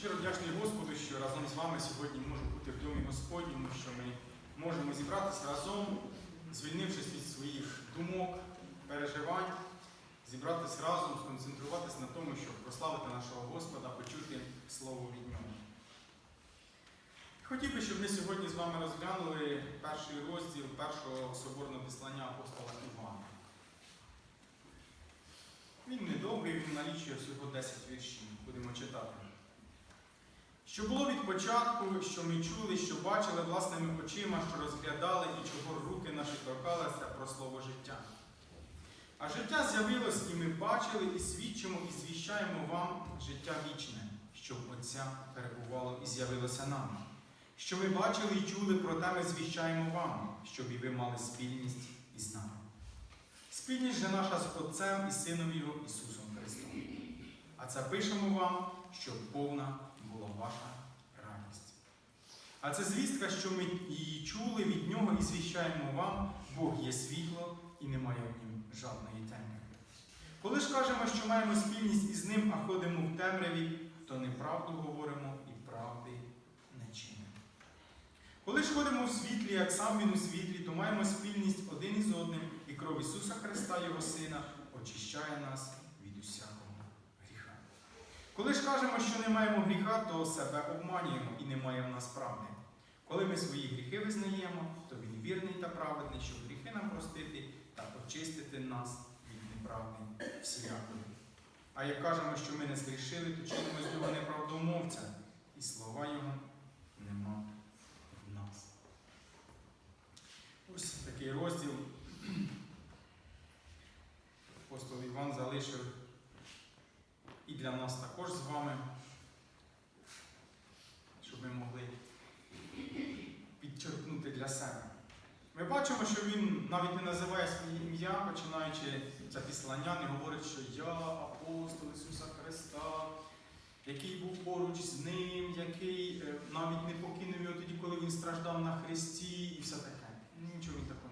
Щиро вдячний Господу, що разом з вами сьогодні можу бути в домі Господньому, що ми можемо зібратися разом, звільнившись від своїх думок, переживань, зібратися разом, сконцентруватися на тому, щоб прославити нашого Господа, почути Слово від нього. Хотів би, щоб ми сьогодні з вами розглянули перший розділ першого соборного післання апостола Івана. Він недовгий, він налічує всього 10 віршів. Будемо читати. Що було від початку, що ми чули, що бачили власними очима, що розглядали і чого руки наші торкалися про слово життя. А життя з'явилось, і ми бачили, і свідчимо, і звіщаємо вам життя вічне, щоб Отця перебувало і з'явилося нам. Що ми бачили і чули, проте ми звіщаємо вам, щоб і ви мали спільність із нами. Спільність же наша з Отцем і Сином Його Ісусом Христом. А це пишемо вам, щоб повна була ваша радість. А це звістка, що ми її чули від Нього і звіщаємо вам, Бог є світло і немає в нім жодної темряви. Коли ж кажемо, що маємо спільність із ним, а ходимо в темряві, то неправду говоримо і правди не чинимо. Коли ж ходимо в світлі, як сам Він у світлі, то маємо спільність один із одним, і кров Ісуса Христа, Його Сина, очищає нас. Коли ж кажемо, що не маємо гріха, то себе обманюємо і немає в нас правди. Коли ми свої гріхи визнаємо, то Він вірний та праведний, щоб гріхи нам простити та очистити нас від неправди всілякої. А як кажемо, що ми не згрішили, то чинимо з нього неправдомовця, і слова Його нема в нас. Ось такий розділ. Апостол Іван залишив і для нас також з вами, щоб ми могли підчеркнути для себе. Ми бачимо, що він навіть не називає своє ім'я, починаючи це післання, не говорить, що я апостол Ісуса Христа, який був поруч з ним, який е, навіть не покинув його тоді, коли він страждав на Христі і все таке. Нічого він такого?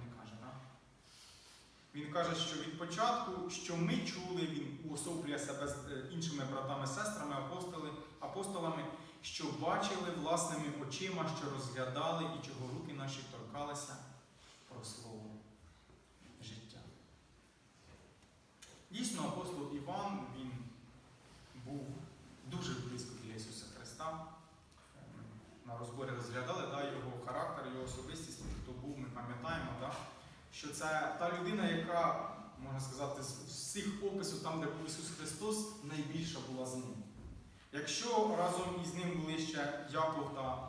Він каже, що від початку, що ми чули, він уособлює себе з е, іншими братами, сестрами, апостоли, апостолами, що бачили власними очима, що розглядали і чого руки наші торкалися про слово життя. Дійсно, апостол Іван він був дуже близько біля Ісуса Христа. Ем, На розборі розглядали да, його характер, його особистість, хто був, ми пам'ятаємо, да, що це та людина, яка, можна сказати, з всіх описів, там, де був Ісус Христос, найбільша була з ним. Якщо разом із ним були ще Яков та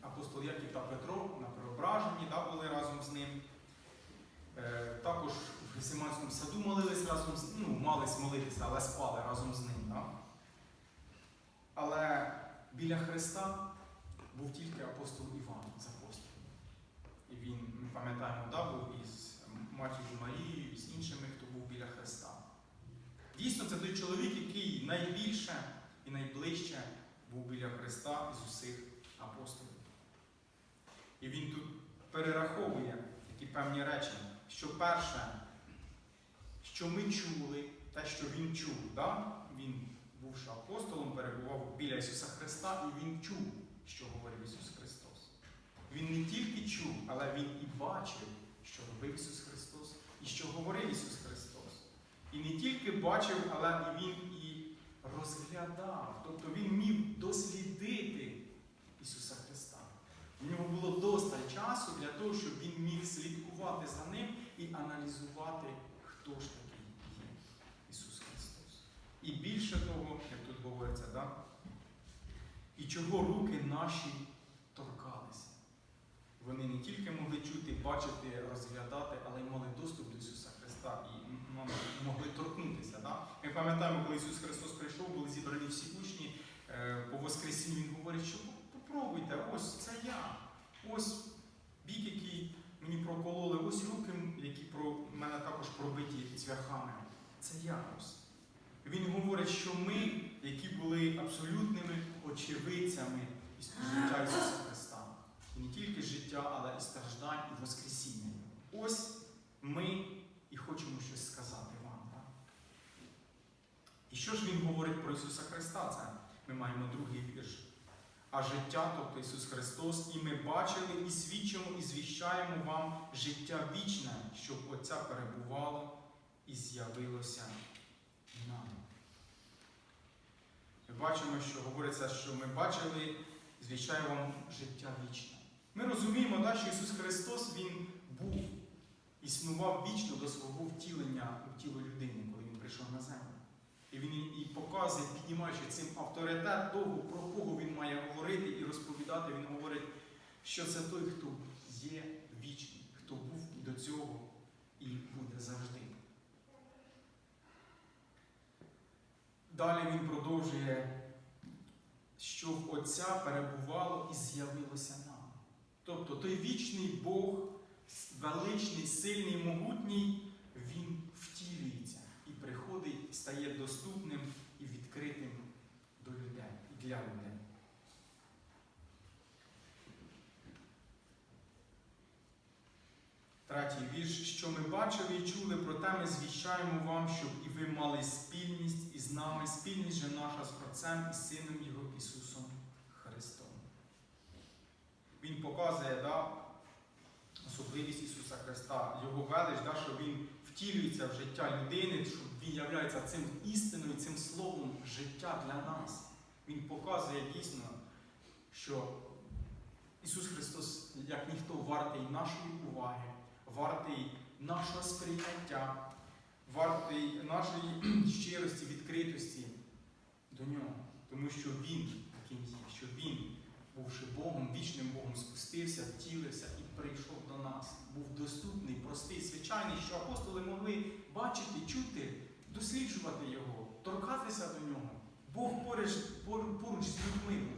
апостол Яків та Петро на преображенні, да, були разом з ним. Е, також в Гесиманському саду молились разом з ну, мались молитися, але спали разом з ним. Да? Але біля Христа був тільки апостол Іван з апостолом. І він, пам'ятаємо, да, був із матір'ю Марією, з іншими, хто був біля Христа. Дійсно, це той чоловік, який найбільше і найближче був біля Христа із усіх апостолів. І він тут перераховує такі певні речі, що перше, що ми чули, те, що він чув, да? він, бувши апостолом, перебував біля Ісуса Христа, і він чув, що говорив Ісус Христос. Він не тільки чув, але Він і бачив, що робив Ісус Христос, і що говорив Ісус Христос. І не тільки бачив, але Він і розглядав. Тобто Він міг дослідити Ісуса Христа. У нього було достатньо часу для того, щоб він міг слідкувати за ним і аналізувати, хто ж такий є Ісус Христос. І більше того, як тут говориться, да? і чого руки наші. Вони не тільки могли чути, бачити, розглядати, але й мали доступ до Ісуса Христа і могли торкнутися. Да? Ми пам'ятаємо, коли Ісус Христос прийшов, були зібрані всі учні е, по Воскресінню, Він говорить, що попробуйте, ось це я. Ось бік, який мені прокололи, ось руки, які про мене також пробиті цвяхами. Це я ось. Він говорить, що ми, які були абсолютними очевидцями життя Ісуса Христа. Не тільки життя, але і страждань, і Воскресіння. Ось ми і хочемо щось сказати вам. Так? І що ж він говорить про Ісуса Христа? Це ми маємо другий вірш. А життя, тобто Ісус Христос, і ми бачили, і свідчимо, і звіщаємо вам життя вічне, щоб Отця перебувало і з'явилося нам. Ми бачимо, що говориться, що ми бачили, звіщаємо вам життя вічне. Ми розуміємо, да, що Ісус Христос Він був, існував вічно до свого втілення у тіло людини, коли Він прийшов на землю. І він і показує, піднімаючи цим авторитет того, про кого він має говорити і розповідати, він говорить, що це той, хто є вічний, хто був і до цього і буде завжди. Далі він продовжує, що в Отця перебувало і з'явилося нам. Тобто той вічний Бог, величний, сильний, могутній, він втілюється і приходить, стає доступним і відкритим до людей і для людей. Третій вірш, що ми бачили і чули, проте ми звіщаємо вам, щоб і ви мали спільність із нами, спільність же наша з Отцем і Сином Його Ісусом. Він показує да, особливість Ісуса Христа, Його велич, да, що Він втілюється в життя людини, що Він являється цим істиною, цим словом життя для нас. Він показує дійсно, що Ісус Христос, як ніхто, вартий нашої уваги, вартий нашого сприйняття, вартий нашої щирості, відкритості до нього. Тому що Він таким є, що Він, бувши Богом, вічним Богом, спустився, втілився і прийшов до нас. Був доступний, простий, звичайний, що апостоли могли бачити, чути, досліджувати Його, торкатися до нього. Бог поруч, поруч з людьми.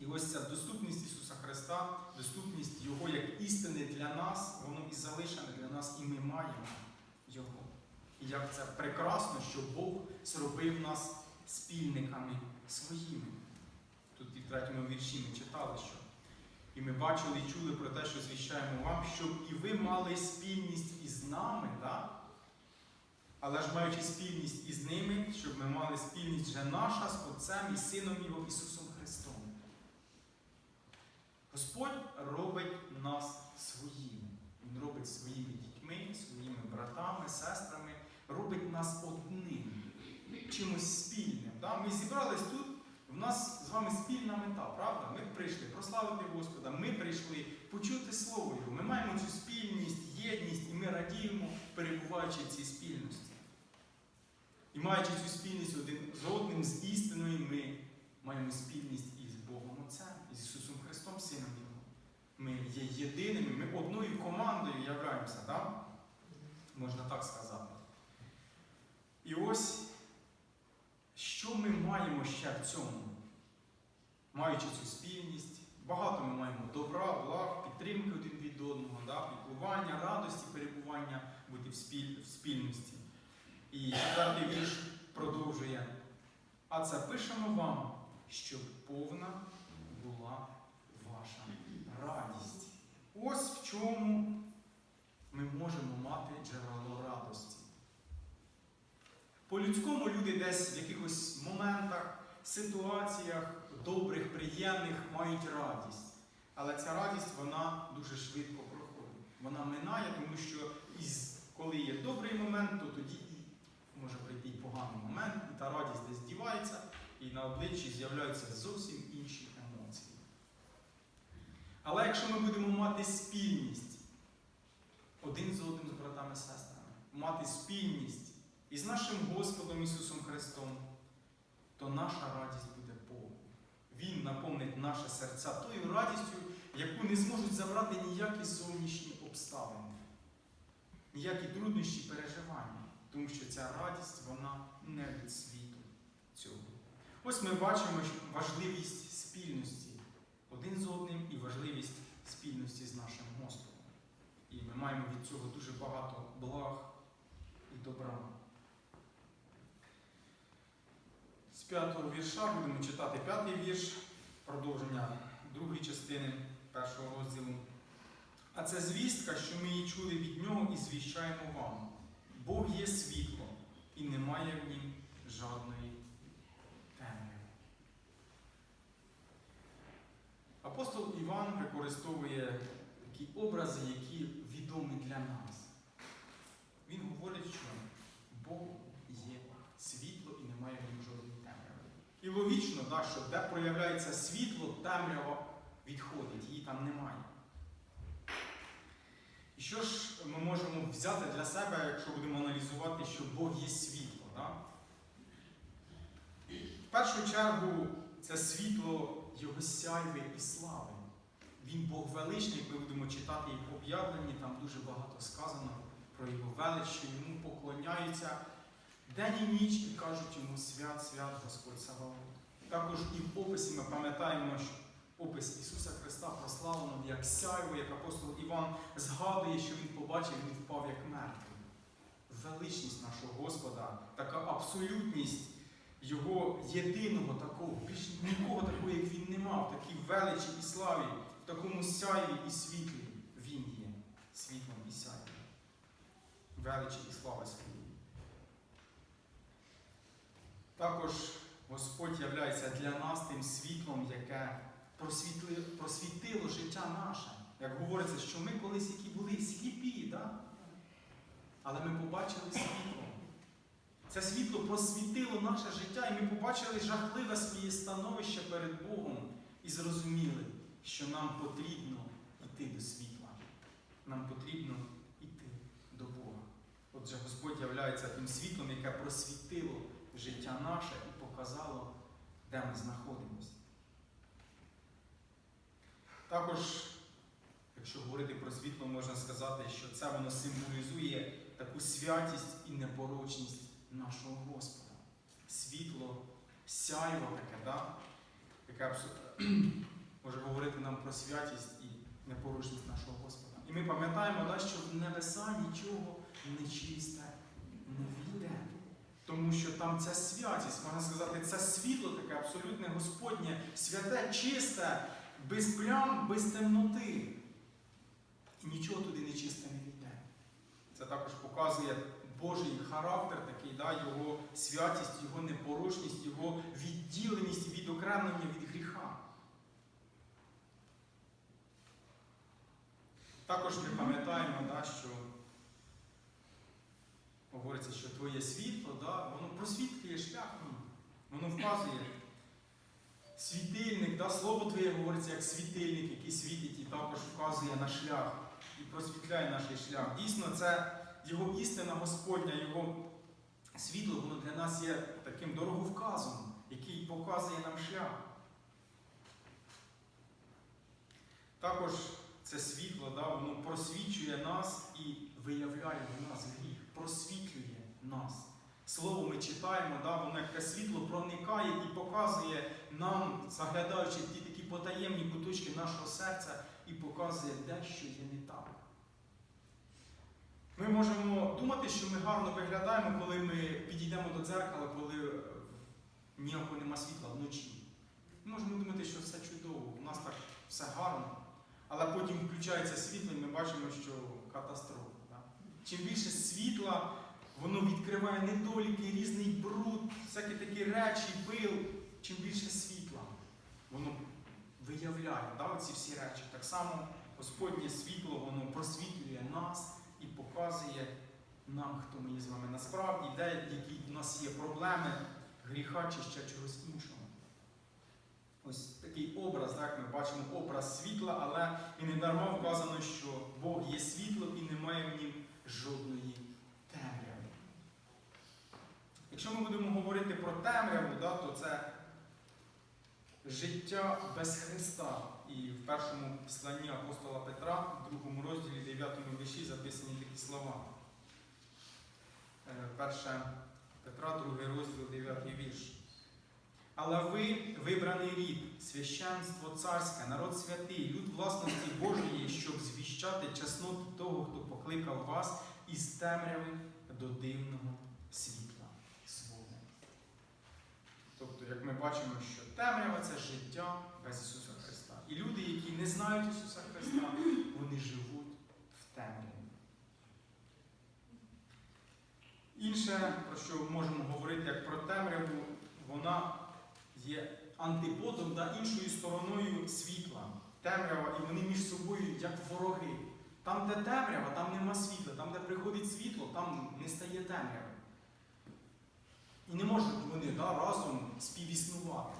І ось ця доступність Ісуса Христа, доступність Його як істини для нас, воно і залишене для нас, і ми маємо Його. І як це прекрасно, що Бог зробив нас спільниками своїми. Третьому вірші ми читали, що. І ми бачили і чули про те, що звіщаємо вам, щоб і ви мали спільність із нами, так? але ж маючи спільність із ними, щоб ми мали спільність вже наша з Отцем і Сином Його Ісусом Христом. Господь робить нас своїми. Він робить своїми дітьми, своїми братами, сестрами, робить нас одним, чимось спільним. Да? Ми зібрались тут, в нас з вами спільна мета, правда? Ми прийшли прославити Господа, ми прийшли почути Слово Його. Ми маємо цю спільність, єдність, і ми радіємо, перебуваючи в цій спільності. І маючи цю спільність один з одним, з істиною, ми маємо спільність із Богом Отцем, із Ісусом Христом, Сином Його. Ми є єдиними, ми одною командою являємося, так? можна так сказати. І ось, що ми маємо ще в цьому? Маючи цю спільність, багато ми маємо добра, благ, підтримки один від одного, да? піклування, радості, перебування, бути в, спіль, в спільності. І четвертий вірш продовжує. А це пишемо вам, щоб повна була ваша радість. Ось в чому ми можемо мати джерело радості. По-людському люди десь в якихось моментах, ситуаціях добрих, приємних мають радість. Але ця радість вона дуже швидко проходить. Вона минає, тому що із, коли є добрий момент, то тоді може прийти і поганий момент, і та радість десь дівається, і на обличчі з'являються зовсім інші емоції. Але якщо ми будемо мати спільність один з одним з братами і сестрами, мати спільність із нашим Господом Ісусом Христом, то наша радість буде повна. Він наповнить наше серця тою радістю, яку не зможуть забрати ніякі зовнішні обставини, ніякі труднощі переживання, тому що ця радість, вона не від світу цього. Ось ми бачимо важливість спільності один з одним і важливість спільності з нашим Господом. І ми маємо від цього дуже багато благ і добра. З п'ятого вірша будемо читати п'ятий вірш, продовження другої частини першого розділу. А це звістка, що ми її чули від нього і звіщаємо вам. Бог є світло, і немає в нім жодної темряву. Апостол Іван використовує такі образи, які відомі для нас. Він говорить, що Бог є світло і немає в ньому жодної темряви. І логічно, да, що де проявляється світло, темрява відходить, її там немає. І що ж ми можемо взяти для себе, якщо будемо аналізувати, що Бог є світло? Да? В першу чергу це світло Його сяйви і слави. Він Бог величний, ми будемо читати і об'явлені, там дуже багато сказано про його велич, що йому поклоняються день і ніч і кажуть йому свят, свят Господь Саваоф. Також і в описі ми пам'ятаємо, що опис Ісуса Христа прославлено як сяйво, як апостол Іван згадує, що він побачив, він впав як мертвий. Величність нашого Господа, така абсолютність Його єдиного такого, більш нікого такого, як він не мав, такій величі і славі, в такому сяйві і світлі він є світлом і сяйвом. Величі і слави своєї. Також Господь являється для нас тим світлом, яке просвітли- просвітило життя наше. Як говориться, що ми колись які були сліпі, да? але ми побачили світло. Це світло просвітило наше життя, і ми побачили жахливе своє становище перед Богом і зрозуміли, що нам потрібно йти до світла. Нам потрібно йти до Бога. Отже, Господь являється тим світлом, яке просвітило життя наше і показало, де ми знаходимося. Також, якщо говорити про світло, можна сказати, що це воно символізує таку святість і непорочність нашого Господа. Світло, сяйво таке, да? яке може говорити нам про святість і непорочність нашого Господа. І ми пам'ятаємо, да, що в небеса нічого нечисте не війде. Тому що там ця святість, можна сказати, це світло таке абсолютне Господнє, святе, чисте, без плям, без темноти. І нічого туди нечисте не війде. Це також показує Божий характер, такий, да, його святість, його непорочність, його відділеність, відокремлення від гріха. Також ми пам'ятаємо, да, що говориться, що твоє світло, да, воно просвітлює шлях, воно вказує. Світильник, да, слово Твоє говориться як світильник, який світить і також вказує на шлях і просвітляє наш шлях. Дійсно, це його істина Господня, його світло, воно для нас є таким дороговказом, який показує нам шлях. Також це світло, да, воно просвічує нас і виявляє в нас гріх, просвітлює нас. Слово ми читаємо, да, воно як світло проникає і показує нам, заглядаючи ті такі потаємні куточки нашого серця, і показує, де що є не так. Ми можемо думати, що ми гарно виглядаємо, коли ми підійдемо до дзеркала, коли е, ніякого нема світла вночі. Ми можемо думати, що все чудово, у нас так все гарно. Але потім включається світло, і ми бачимо, що катастрофа. Чим більше світла, воно відкриває недоліки, різний бруд, всякі такі речі, пил. Чим більше світла, воно виявляє да, ці всі речі. Так само Господнє світло, воно просвітлює нас і показує нам, хто ми є з вами насправді, де які в нас є проблеми, гріха чи ще чогось іншого. Ось такий образ, так, ми бачимо образ світла, але і не дарма вказано, що Бог є світло і немає в нім жодної темряви. Якщо ми будемо говорити про темряву, да, то це життя без Христа. І в першому посланні апостола Петра, в другому розділі 9 вірші записані такі слова. Е, Перше Петра, другий розділ, 9 вірш. Але ви вибраний рід, священство царське, народ святий, люд власності Божої, щоб звіщати чесноту того, хто покликав вас із темряви до дивного світла свого. Тобто, як ми бачимо, що темрява це життя без Ісуса Христа. І люди, які не знають Ісуса Христа, вони живуть в темряві. Інше, про що можемо говорити як про темряву, вона є антиподом да, іншою стороною світла. Темрява, і вони між собою як вороги. Там, де темрява, там нема світла. Там, де приходить світло, там не стає темряви. І не можуть вони да, разом співіснувати.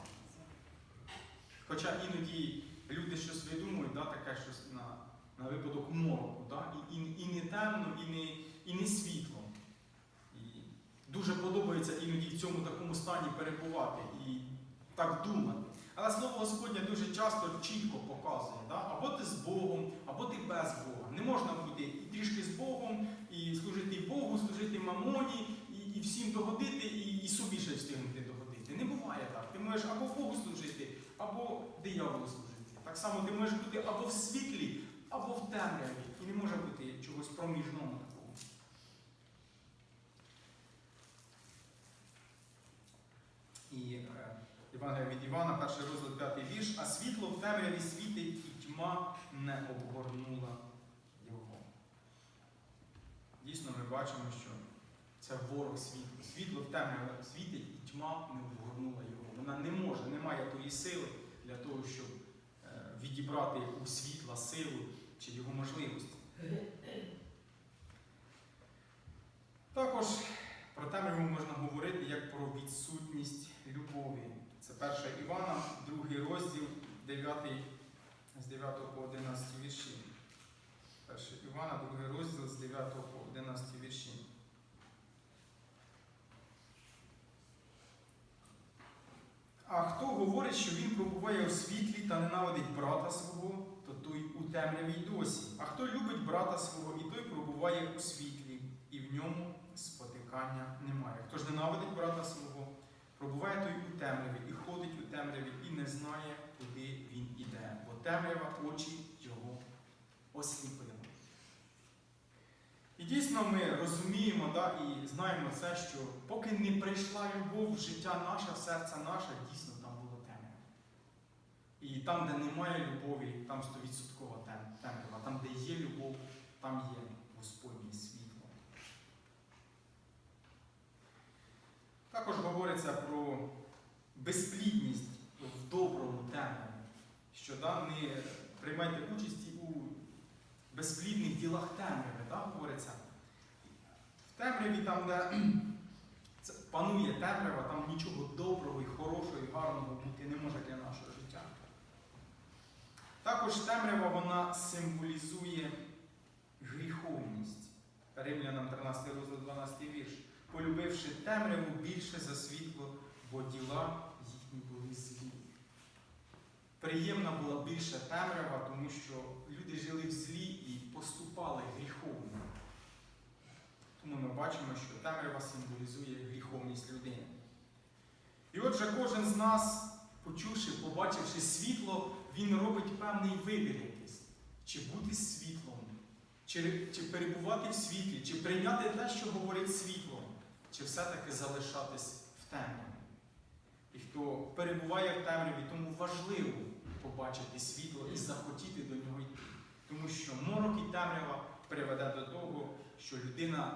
Хоча іноді люди щось видумують, да, таке щось на, на випадок мороку. Да? І, і, і не темно, і не, і не світло. І дуже подобається іноді в цьому такому стані перебувати і так думати. Але слово Господнє дуже часто чітко показує, да? або ти з Богом, або ти без Бога. Не можна бути і трішки з Богом, і служити Богу, служити мамоні, і, і всім догодити, і, і собі ще встигнути догодити. Не буває так. Ти можеш або Богу служити, або дияволу служити. Так само ти можеш бути або в світлі, або в темряві. І не може бути чогось проміжного такого. І е, Євангелія від Івана, перший розділ, п'ятий вірш, а світло в темряві світить, і тьма не обгорнула його. Дійсно, ми бачимо, що це ворог світла. Світло в темряві світить, і тьма не обгорнула його. Вона не може, не має тої сили для того, щоб е, відібрати у світла силу чи його можливості. Також про темряву можна говорити як про відсутність любові. Це 1 Івана, другий розділ, 9, з 9 по 11 вірші. 1 Івана, другий розділ з 9 по 11 вірші. А хто говорить, що він пробуває у світлі та ненавидить брата свого, то той у темряві й досі. А хто любить брата свого, і той пробуває у світлі, і в ньому спотикання немає. Хто ж ненавидить брата свого, пробуває той у темряві, і ходить у темряві, і не знає, куди він іде, бо темрява очі його осліпила. І дійсно ми розуміємо да, і знаємо це, що поки не прийшла любов життя наше, серце наше, дійсно там було темрява. І там, де немає любові, там 100% тем- темрява. Там, де є любов, там є Господнє світло. Також говориться про безплідність в доброму темряві, що да, не приймайте участі у безплідних ділах темряви, да, говориться. В темряві, там, де це панує темрява, там нічого доброго і хорошого і гарного бути не може для нашого життя. Також темрява вона символізує гріховність. Римлянам 13 розділ 12 вірш. Полюбивши темряву більше за світло, бо діла їхні були злі. Приємна була більше темрява, тому що люди жили в злі і поступали гріховно. Тому ми бачимо, що темрява символізує гріховність людини. І отже, кожен з нас, почувши, побачивши світло, він робить певний вибір якийсь. Чи бути світлом, чи, чи перебувати в світлі, чи прийняти те, що говорить світло, чи все-таки залишатись в темряві. Хто перебуває в темряві, тому важливо побачити світло і захотіти до нього йти. Тому що морок і темрява приведе до того, що людина,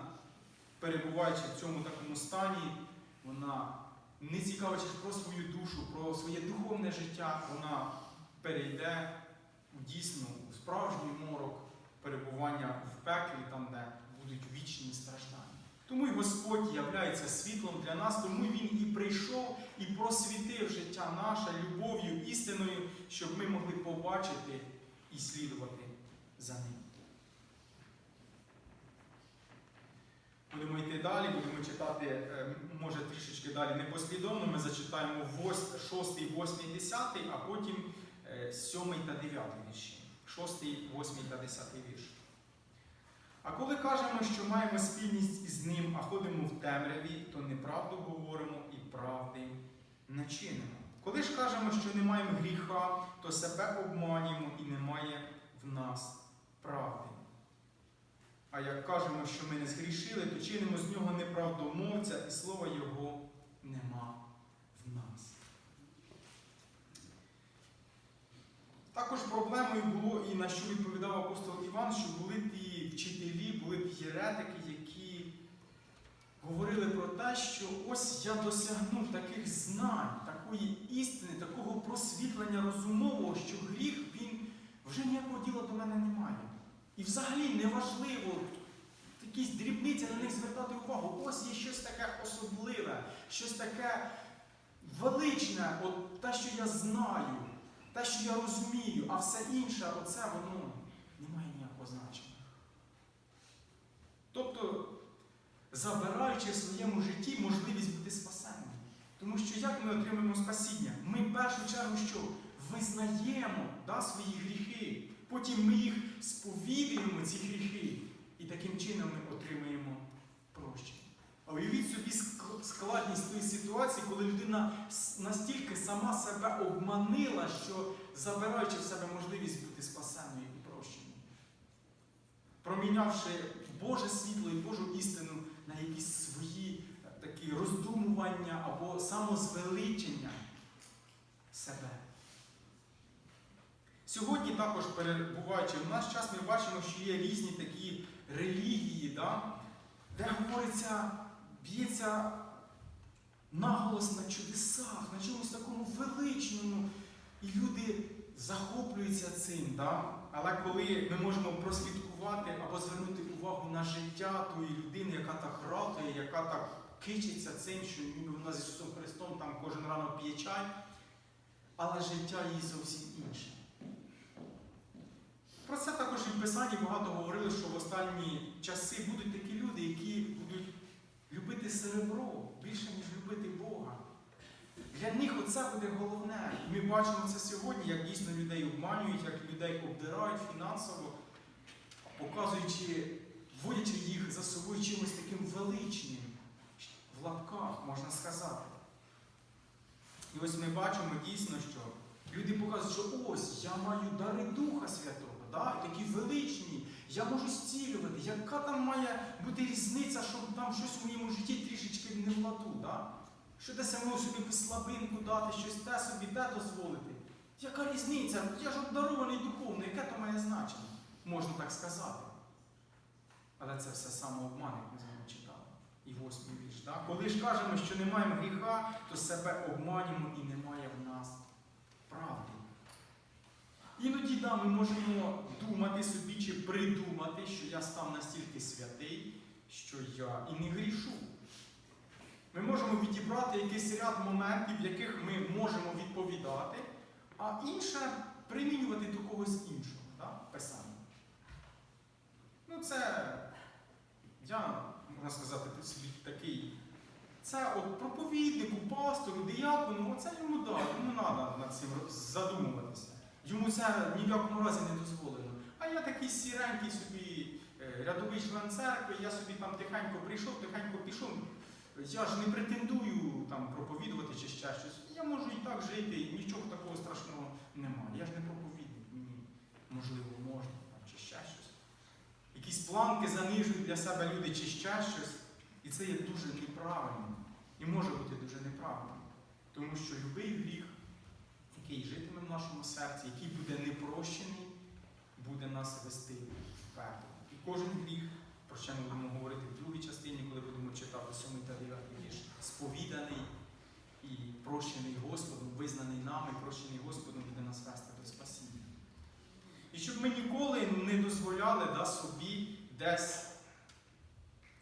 перебуваючи в цьому такому стані, вона, не цікавичись про свою душу, про своє духовне життя, вона перейде в дійсно у справжній морок перебування в пеклі, там, де будуть вічні страждання. Тому і Господь являється світлом для нас, тому Він і прийшов і просвітив життя наше любов'ю, істиною, щоб ми могли побачити і слідувати за ним. Будемо йти далі, будемо читати, е, може трішечки далі непослідовно. Ми зачитаємо 6, 8, 10, а потім 7 та 9 вірші. 6, 8 та 10 вірш. А коли кажемо, що маємо спільність із ним, а ходимо в темряві, то неправду говоримо і правди не чинимо. Коли ж кажемо, що не маємо гріха, то себе обманюємо і немає в нас правди. А як кажемо, що ми не згрішили, то чинимо з нього неправдомовця, і слова Його нема в нас. Також проблемою було і на що відповідав апостол Іван, що були ті вчителі, були ті єретики, які говорили про те, що ось я досягнув таких знань, такої істини, такого просвітлення розумового, що гріх він вже ніякого діла до мене не має. І взагалі неважливо якісь дрібниці на них звертати увагу. Ось є щось таке особливе, щось таке величне, от те, що я знаю, те, що я розумію, а все інше, оце воно не має ніякого значення. Тобто, забираючи в своєму житті можливість бути спасеним. Тому що як ми отримуємо спасіння? Ми в першу чергу що? Визнаємо да, свої гріхи, потім ми їх сповідуємо, ці гріхи, і таким чином ми. А уявіть собі складність тої ситуації, коли людина настільки сама себе обманила, що забираючи в себе можливість бути спасеною і прощеною. Промінявши Боже світло і Божу істину на якісь свої е, такі роздумування або самозвеличення себе. Сьогодні також перебуваючи в наш час, ми бачимо, що є різні такі релігії, да, де говориться, б'ється наголос на чудесах, на чомусь такому величному. І люди захоплюються цим. Да? Але коли ми можемо прослідкувати або звернути увагу на життя тої людини, яка так ратує, яка так кичиться цим, що вона з Ісусом Христом там кожен ранок п'є чай, але життя їй зовсім інше. Про це також і в Писанні багато говорили, що в останні часи будуть такі люди, які любити серебро більше, ніж любити Бога. Для них оце буде головне. І ми бачимо це сьогодні, як дійсно людей обманюють, як людей обдирають фінансово, показуючи, вводячи їх за собою чимось таким величним, в лапках, можна сказати. І ось ми бачимо дійсно, що люди показують, що ось я маю дари Духа Святого, да? такі величні, я можу зцілювати. Яка там має бути різниця, щоб там щось в моєму житті трішечки не в ладу? Да? Що десь я можу собі слабинку дати, щось те собі, те дозволити. Яка різниця? Я ж обдарований духовно, яке то має значення? Можна так сказати. Але це все самообман, як ми з вами читали. І восьмий вірш. Да? Коли ж кажемо, що не маємо гріха, то себе обманюємо і немає в нас правди. Іноді да, ми можемо думати собі чи придумати, що я став настільки святий, що я і не грішу. Ми можемо відібрати якийсь ряд моментів, в яких ми можемо відповідати, а інше примінювати до когось іншого. Да? Писання. Ну, це, я, можна сказати, собі такий. Це от проповіднику, пастору, діякону, оце йому да, йому треба над цим задумуватися. Йому це ні в якому разі не дозволено. А я такий сіренький собі е, рядовий член церкви, я собі там тихенько прийшов, тихенько пішов. Я ж не претендую там проповідувати чи ще щось. Я можу і так жити, і нічого такого страшного немає. Я ж не проповідник, мені можливо можна там, чи ще щось. Якісь планки занижують для себе люди чи ще щось. І це є дуже неправильно. І може бути дуже неправильно. Тому що будь-який гріх, який житиме в нашому серці, який буде непрощений, буде нас вести вперед. І кожен гріх, про що ми будемо говорити в другій частині, коли будемо читати 7 та 9 вірш, сповіданий і прощений Господом, визнаний нами, прощений Господом буде нас вести до спасіння. І щоб ми ніколи не дозволяли да, собі десь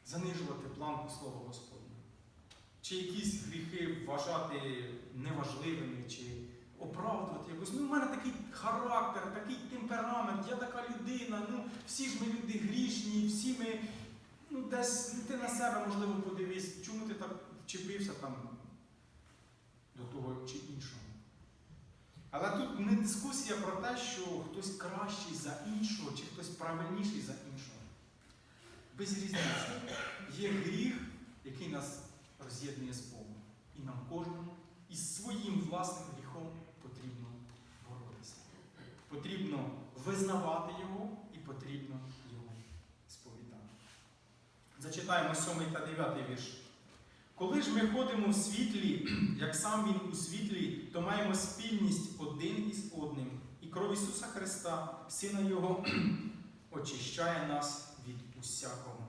занижувати планку Слова Господня. Чи якісь гріхи вважати неважливими, чи оправдувати якось. Ну, в мене такий характер, такий темперамент, я така людина, ну всі ж ми люди грішні, всі ми, ну десь ти на себе, можливо, подивись, чому ти так вчепився там до того чи іншого. Але тут не дискусія про те, що хтось кращий за іншого, чи хтось правильніший за іншого. Без різниці. Є гріх, який нас роз'єднує з Богом. І нам кожному із своїм власним гріхом. Потрібно визнавати його і потрібно його сповідати. Зачитаємо 7 та 9 вірш. Коли ж ми ходимо в світлі, як сам Він у світлі, то маємо спільність один із одним. І кров Ісуса Христа, Сина Його, очищає нас від усякого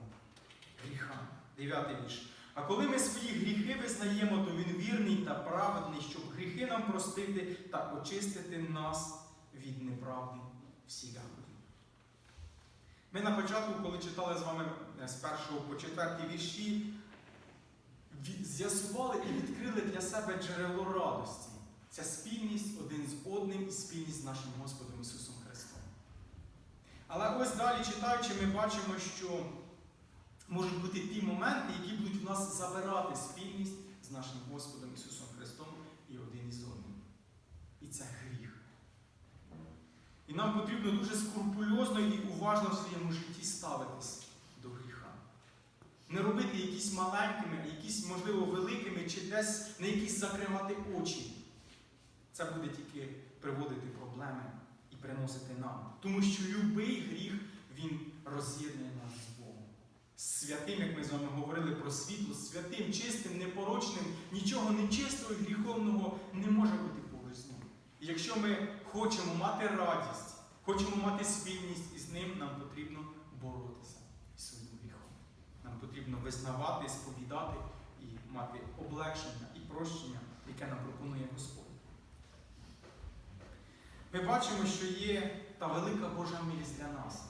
гріха. Дев'ятий вірш. А коли ми свої гріхи визнаємо, то Він вірний та праведний, щоб гріхи нам простити та очистити нас від неправди всілякої. Ми на початку, коли читали з вами е, з першого по четвертій вірші, з'ясували і відкрили для себе джерело радості. Це спільність один з одним і спільність з нашим Господом Ісусом Христом. Але ось далі читаючи, ми бачимо, що можуть бути ті моменти, які будуть в нас забирати спільність з нашим Господом Ісусом Христом і один із одним. І це гріх. І нам потрібно дуже скрупульозно і уважно в своєму житті ставитись до гріха. Не робити якісь маленькими, якісь, можливо, великими, чи десь на якісь закривати очі. Це буде тільки приводити проблеми і приносити нам. Тому що любий гріх, він роз'єднує нас з Богом. Святим, як ми з вами говорили про світло, святим, чистим, непорочним, нічого нечистого і гріховного не може бути поруч з ним. Якщо ми хочемо мати радість, хочемо мати спільність із ним, нам потрібно боротися із своїм гріхом. Нам потрібно визнавати, сповідати і мати облегшення і прощення, яке нам пропонує Господь. Ми бачимо, що є та велика Божа милість для нас.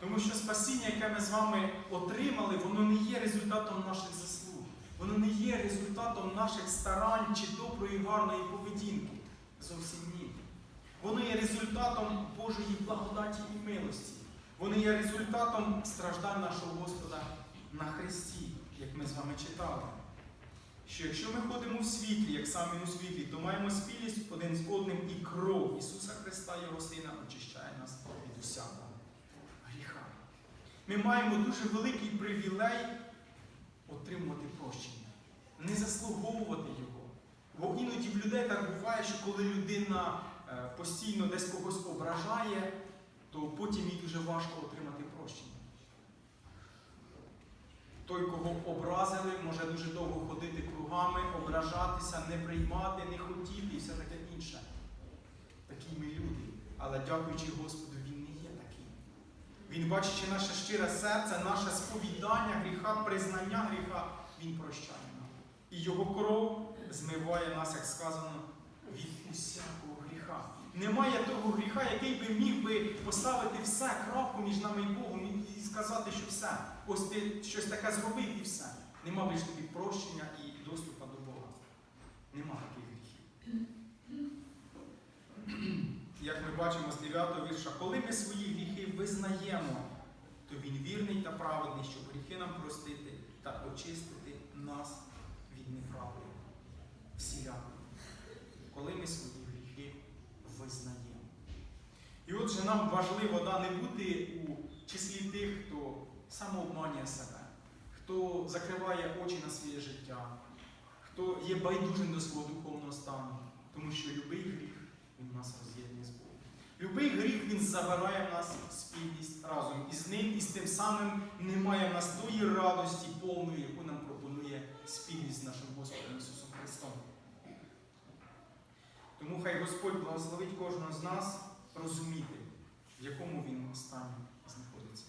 Тому що спасіння, яке ми з вами отримали, воно не є результатом наших заслуг. Воно не є результатом наших старань чи доброї, гарної поведінки. Зовсім ні. Воно є результатом Божої благодаті і милості. Воно є результатом страждань нашого Господа на Христі, як ми з вами читали. Що якщо ми ходимо в світлі, як самі у світлі, то маємо спільність один з одним і кров Ісуса Христа, Його Сина, очищає нас від усякого гріха. Ми маємо дуже великий привілей отримувати прощення, не заслуговувати його. Бо іноді в людей так буває, що коли людина постійно десь когось ображає, то потім їй дуже важко отримати прощення. Той, кого образили, може дуже довго ходити кругами, ображатися, не приймати, не хотіти і все таке інше. Такі ми люди. Але дякуючи Господу, Він не є таким. Він, бачачи наше щире серце, наше сповідання гріха, признання гріха, Він прощає нам. І Його кров змиває нас, як сказано, від усякого гріха. Немає того гріха, який би міг би поставити все, крапку між нами і Богом і сказати, що все. Ось ти щось таке зробив і все. Нема більш тобі прощення і доступу до Бога. Нема таких гріхів. Як ми бачимо з 9 вірша, коли ми свої гріхи визнаємо, то він вірний та праведний, щоб гріхи нам простити та очистити нас від неправди. Всіляко. Коли ми свої визнаємо. І отже, нам важливо да, не бути у числі тих, хто самообманює себе, хто закриває очі на своє життя, хто є байдужим до свого духовного стану, тому що любий гріх він нас роз'єднує з Богом. Любий гріх він забирає в нас спільність разом із ним, і з тим самим немає в нас тої радості повної, яку нам пропонує спільність з нашим Господом Ісусом. Тому хай Господь благословить кожного з нас розуміти, в якому він стані знаходиться.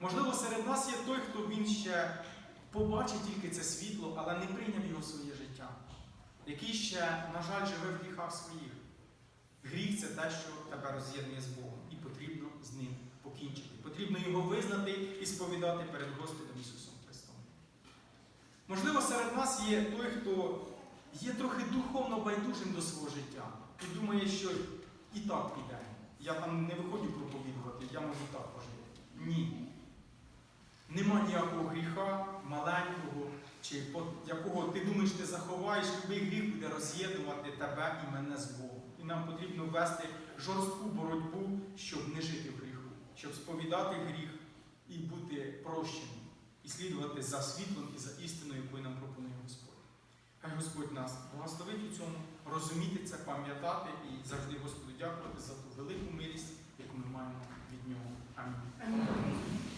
Можливо, серед нас є той, хто він ще побачить тільки це світло, але не прийняв його в своє життя, який ще, на жаль, живе в гріхах своїх. Гріх це те, що тебе роз'єднує з Богом, і потрібно з ним покінчити. Потрібно його визнати і сповідати перед Господом Ісусом Христом. Можливо, серед нас є той, хто є трохи духовно байдужим до свого життя і думає, що і так піде. Я там не виходжу проповідувати, я можу так пожити. Ні. Нема ніякого гріха маленького, чи якого ти думаєш, ти заховаєш, любий гріх буде роз'єднувати тебе і мене з Богом. І нам потрібно вести жорстку боротьбу, щоб не жити в гріху, щоб сповідати гріх і бути прощеним, і слідувати за світлом і за істиною, яку нам пропонує. Хай Господь нас благословить у цьому, розуміти це, пам'ятати і завжди Господу дякувати за ту велику милість, яку ми маємо від нього. Амінь.